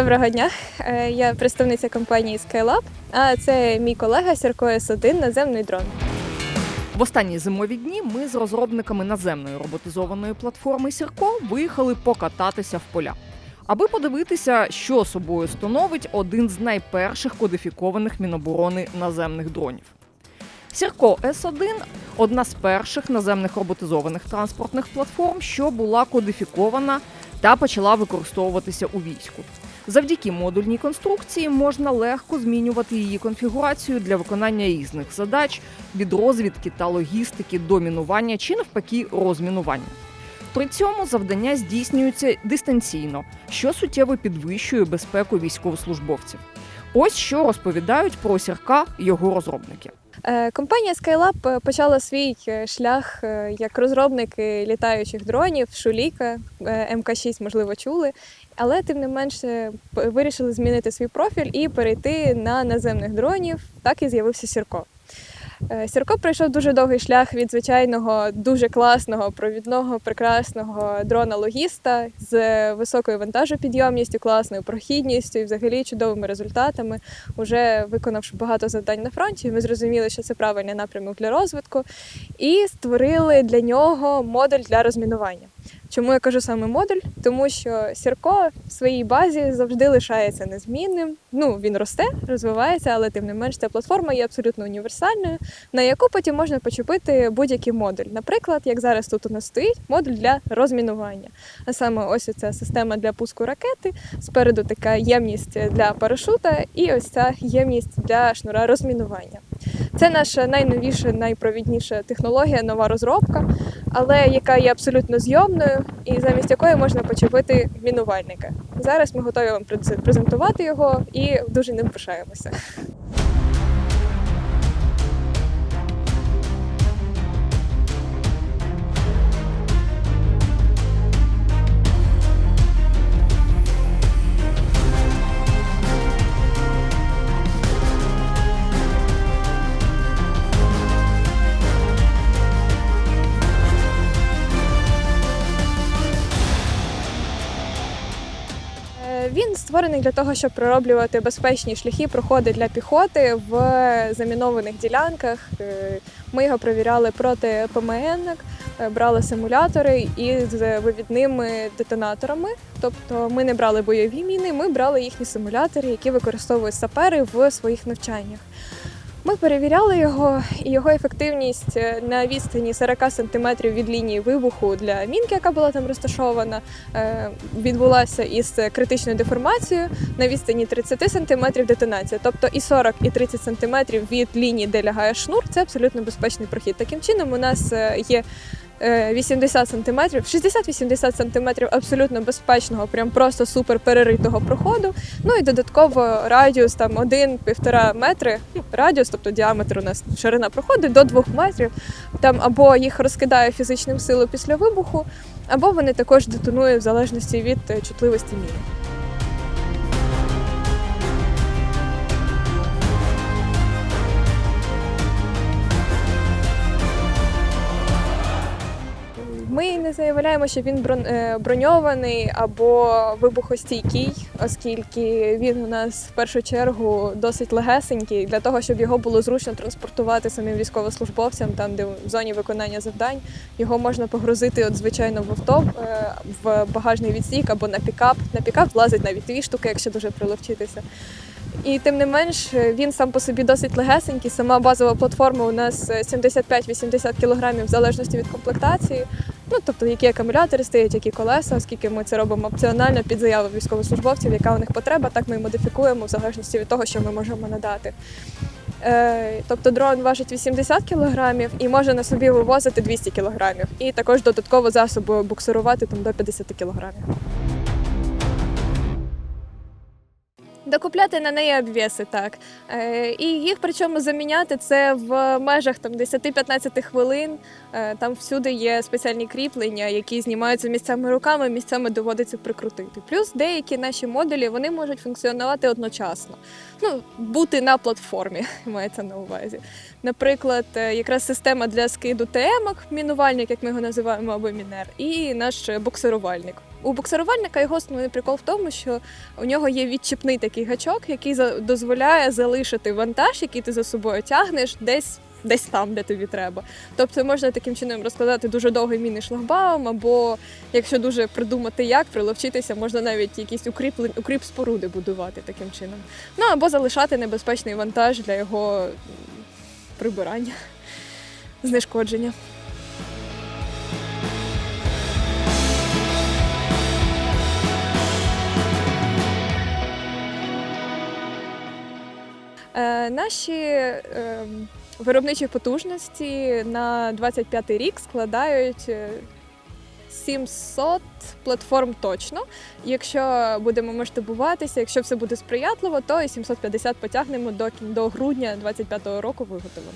Доброго дня. Е, Я представниця компанії Skylab, а це мій колега Сірко С1 наземний дрон. В останні зимові дні ми з розробниками наземної роботизованої платформи Сірко виїхали покататися в поля, аби подивитися, що собою становить один з найперших кодифікованих міноборони наземних дронів. Сірко С1 одна з перших наземних роботизованих транспортних платформ, що була кодифікована та почала використовуватися у війську. Завдяки модульній конструкції можна легко змінювати її конфігурацію для виконання різних задач від розвідки та логістики до мінування чи навпаки розмінування. При цьому завдання здійснюються дистанційно, що суттєво підвищує безпеку військовослужбовців. Ось що розповідають про сірка його розробники. Е, Компанія Skylab е, почала свій е, шлях як розробники літаючих дронів, Шуліка, е, МК-6, можливо, чули. Але тим не менше вирішили змінити свій профіль і перейти на наземних дронів. Так і з'явився Сірко. Е, Сірко пройшов дуже довгий шлях від звичайного, дуже класного, провідного, прекрасного дрона-логіста з високою вантажопідйомністю, класною прохідністю і взагалі чудовими результатами. Уже виконавши багато завдань на фронті, ми зрозуміли, що це правильний напрямок для розвитку, і створили для нього модуль для розмінування. Чому я кажу саме модуль? Тому що Сірко в своїй базі завжди лишається незмінним. Ну він росте, розвивається, але тим не менш ця платформа є абсолютно універсальною, на яку потім можна почепити будь-який модуль. Наприклад, як зараз тут у нас стоїть модуль для розмінування. А саме ось ця система для пуску ракети. Спереду така ємність для парашута, і ось ця ємність для шнура розмінування. Це наша найновіша, найпровідніша технологія, нова розробка, але яка є абсолютно зйомною, і замість якої можна почепити мінувальника. Зараз ми готові вам презентувати його і дуже ним пишаємося. Створений для того, щоб пророблювати безпечні шляхи, проходи для піхоти в замінованих ділянках. Е, Ми його провіряли проти ПМН, брали симулятори із вивідними детонаторами. Тобто ми не брали бойові міни, ми брали їхні симулятори, які використовують сапери в своїх навчаннях. Ми перевіряли його, і його ефективність е, на відстані 40 см від лінії вибуху для мінки, яка була там розташована, е, відбулася із критичною деформацією на відстані 30 см детонація. Тобто і 40, і 30 см від лінії, де лягає шнур, це абсолютно безпечний прохід. Таким чином, у нас е, є 80 см, 60-80 см абсолютно безпечного, прям просто супер переритого проходу. Ну і додатково радіус там 1-1,5 метри. Ну, радіус, тобто діаметр у нас ширина проходу до 2 метрів. Там або їх розкидає фізичним силою після вибуху, або вони також детонують в залежності від е, чутливості міни. Заявляємо, що він е, броньований або вибухостійкий, оскільки він у нас в першу чергу досить легесенький для того, щоб його було зручно транспортувати самим військовослужбовцям, там де в зоні виконання завдань. Його можна погрузити от звичайно в авто, е, в багажний відсік або на пікап. На пікап влазить навіть дві штуки, якщо дуже приловчитися. І тим не менш, е, він сам по собі досить легесенький. Сама базова платформа у нас е, 75-80 кг в залежності від комплектації. Ну, тобто, які акумулятори стоять, які колеса, оскільки ми це робимо опціонально під заяву військовослужбовців, яка у них потреба, так ми модифікуємо в залежності від того, що ми можемо надати. Е, тобто дрон важить 80 кг і може на собі вивозити 200 кг. І також додатково засоби буксирувати там до 50 кг. Докупляти на неї обвіси, так. Е, і їх причому заміняти це в межах там 10-15 хвилин. Е, там всюди є спеціальні кріплення, які знімаються місцями руками, місцями доводиться прикрутити. Плюс деякі наші модулі вони можуть функціонувати одночасно. Ну, бути на платформі, мається на увазі. Наприклад, е, якраз система для скиду ТМ, мінувальник, як ми його називаємо, або мінер, і наш буксирувальник. У буксирувальника його основний прикол в тому, що у нього є відчіпний такий гачок, який дозволяє залишити вантаж, який ти за собою тягнеш, десь. Десь там, де тобі треба. Тобто можна таким чином розкладати дуже довгий мінний шлагбаум, або якщо дуже придумати, як приловчитися, можна навіть якісь укріплень, укріп споруди будувати таким чином. Ну або залишати небезпечний вантаж для його прибирання, знешкодження. Наші е, виробничі потужності на 25 рік складають е, 700 платформ точно. Якщо будемо масштабуватися, якщо все буде сприятливо, то і 750 потягнемо до, до грудня 25-го року виготовимо.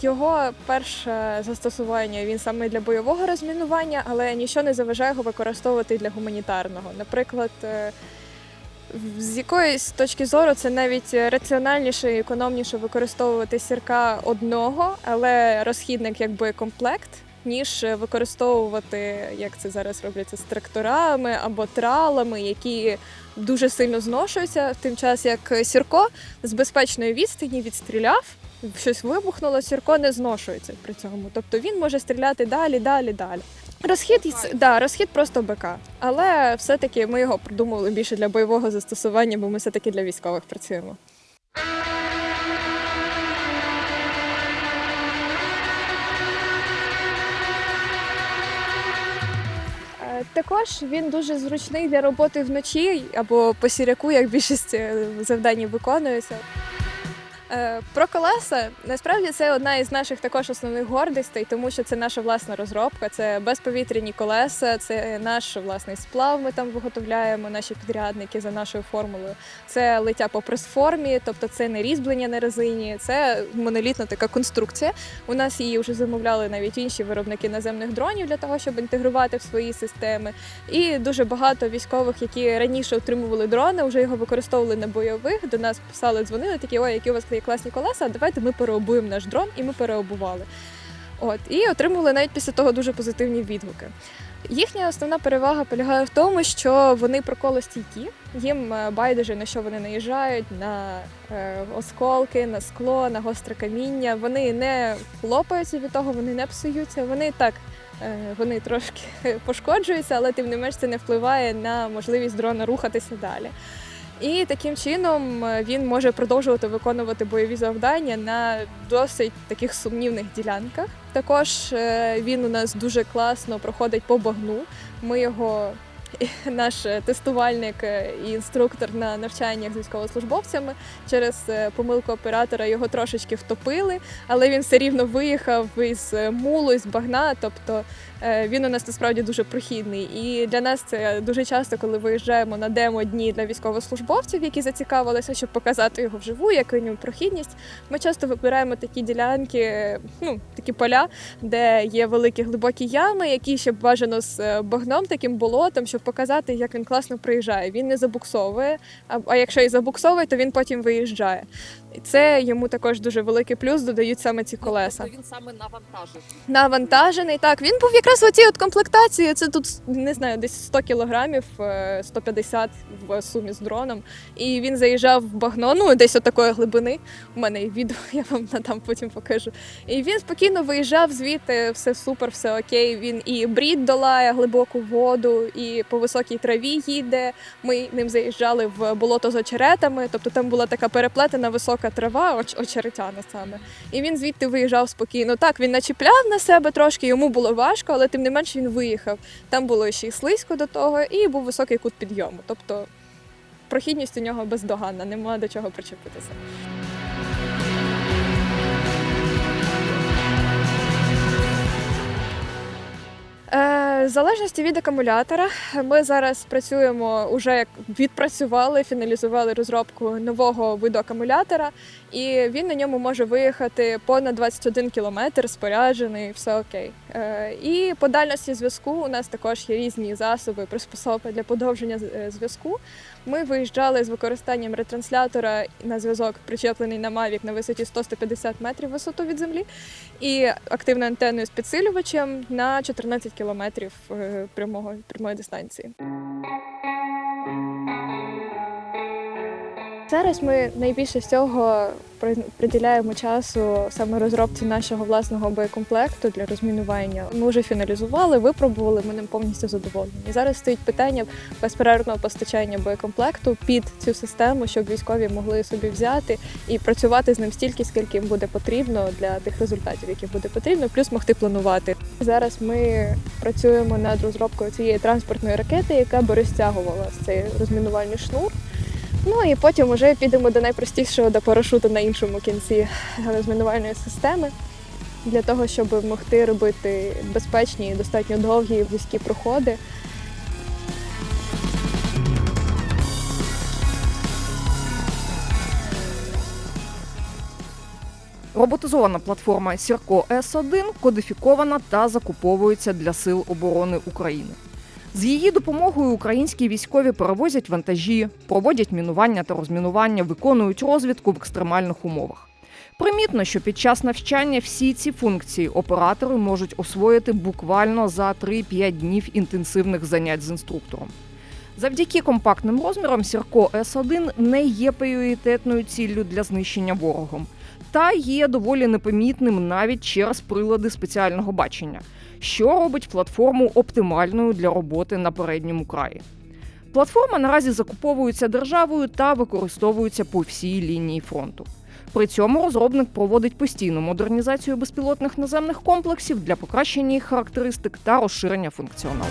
Його перше застосування він саме для бойового розмінування, але нічого не заважає його використовувати для гуманітарного. Наприклад, е, з якоїсь точки зору це навіть раціональніше і економніше використовувати сірка одного, але розхідник як боєкомплект, ніж використовувати, як це зараз робляться, з тракторами або тралами, які дуже сильно зношуються, в тим час як сірко з безпечної відстані відстріляв. Щось вибухнуло, сірко не зношується при цьому. Тобто він може стріляти далі, далі, далі. Розхід, да, розхід просто БК. Але все-таки ми його придумали більше для бойового застосування, бо ми все-таки для військових працюємо. Е, Також він дуже зручний для роботи вночі або по сіряку, як більшість е, завдань виконується. Е, Про колеса насправді це одна із наших також основних гордостей, тому що це наша власна розробка, це безповітряні колеса, це наш власний сплав. Ми там виготовляємо наші підрядники за нашою формулою. Це лиття по прес-формі, тобто це не різьблення на резині, це монолітна така конструкція. У нас її вже замовляли навіть інші виробники наземних дронів для того, щоб інтегрувати в свої системи. І дуже багато військових, які раніше отримували дрони, вже його використовували на бойових. До нас писали, дзвонили такі, ой, які у вас є класні колеса, давайте ми переобуємо наш дрон, і ми переобували. От і отримували навіть після того дуже позитивні відгуки. Їхня основна перевага полягає в тому, що вони проколостійкі, їм е, байдуже на що вони наїжджають, на е, осколки, на скло, на гостре каміння. Вони не лопаються від того, вони не псуються. Вони так, е, вони трошки пошкоджуються, але тим не менш це не впливає на можливість дрона рухатися далі. І таким чином е, він може продовжувати виконувати бойові завдання на досить таких сумнівних ділянках. Також е, він у нас дуже класно проходить по багну. Ми його наш тестувальник е, і інструктор на навчаннях з військовослужбовцями через е, помилку оператора його трошечки втопили, але він все рівно виїхав із е, мулу, із багна. Тобто е, він у нас насправді дуже прохідний. І для нас це дуже часто, коли виїжджаємо на демо дні для військовослужбовців, які зацікавилися, щоб показати його вживу, яка у нього прохідність. Ми часто вибираємо такі ділянки, е, ну такі поля, де є великі глибокі ями, які ще бажано з е, багном, таким болотом, щоб показати, як він класно приїжджає. Він не забуксовує, а, якщо і забуксовує, то він потім виїжджає. І це йому також дуже великий плюс, додають саме ці колеса. Тобто він саме навантажив. Навантажений, так. Він був якраз в оцій от комплектації. Це тут не знаю, десь 100 кілограмів, е, 150 в сумі з дроном. І він заїжджав в багно, ну десь от такої глибини. У мене є відео, я вам надам потім покажу. І він спокійно виїжджав звідти, все супер, все окей. Він і брід долає глибоку воду, і по високій траві їде. Ми ним заїжджали в болото з очеретами, тобто там була така переплетена висока трава, оч- очеретяна саме. І він звідти виїжджав спокійно. Так, він начіпляв на себе трошки, йому було важко, але тим не менш він виїхав. Там було ще й слизько до того, і був високий кут підйому. Тобто прохідність у нього бездоганна, нема до чого причепитися. В залежності від акумулятора, ми зараз працюємо уже як відпрацювали, фіналізували розробку нового виду акумулятора, і він на ньому може виїхати понад 21 кілометр, споряджений, все окей. Е, І по дальності зв'язку у нас також є різні засоби, приспособи для подовження е, зв'язку. Ми виїжджали з використанням ретранслятора на зв'язок, причеплений на Mavic на висоті 100-150 метрів висоту від землі, і активною антенною з підсилювачем на 14 кілометрів прямого прямої дистанції. Зараз ми найбільше всього приділяємо часу саме розробці нашого власного боєкомплекту для розмінування. Ми вже фіналізували, випробували, ми ним повністю задоволені. Зараз стоїть питання безперервного постачання боєкомплекту під цю систему, щоб військові могли собі взяти і працювати з ним стільки, скільки їм буде потрібно для тих результатів, які буде потрібно, плюс могти планувати. Зараз ми працюємо над розробкою цієї транспортної ракети, яка би розтягувала цей розмінувальний шнур. Ну і потім вже підемо до найпростішого до парашуту на іншому кінці розмінувальної системи для того, щоб могти робити безпечні і достатньо довгі вузькі проходи. Роботизована платформа Сірко С1 кодифікована та закуповується для сил оборони України. З її допомогою українські військові перевозять вантажі, проводять мінування та розмінування, виконують розвідку в екстремальних умовах. Примітно, що під час навчання всі ці функції оператори можуть освоїти буквально за 3-5 днів інтенсивних занять з інструктором. Завдяки компактним розмірам Сірко С1 не є пріоритетною ціллю для знищення ворогом та є доволі непомітним навіть через прилади спеціального бачення, що робить платформу оптимальною для роботи на передньому краї. Платформа наразі закуповується державою та використовується по всій лінії фронту. При цьому розробник проводить постійну модернізацію безпілотних наземних комплексів для покращення їх характеристик та розширення функціоналу.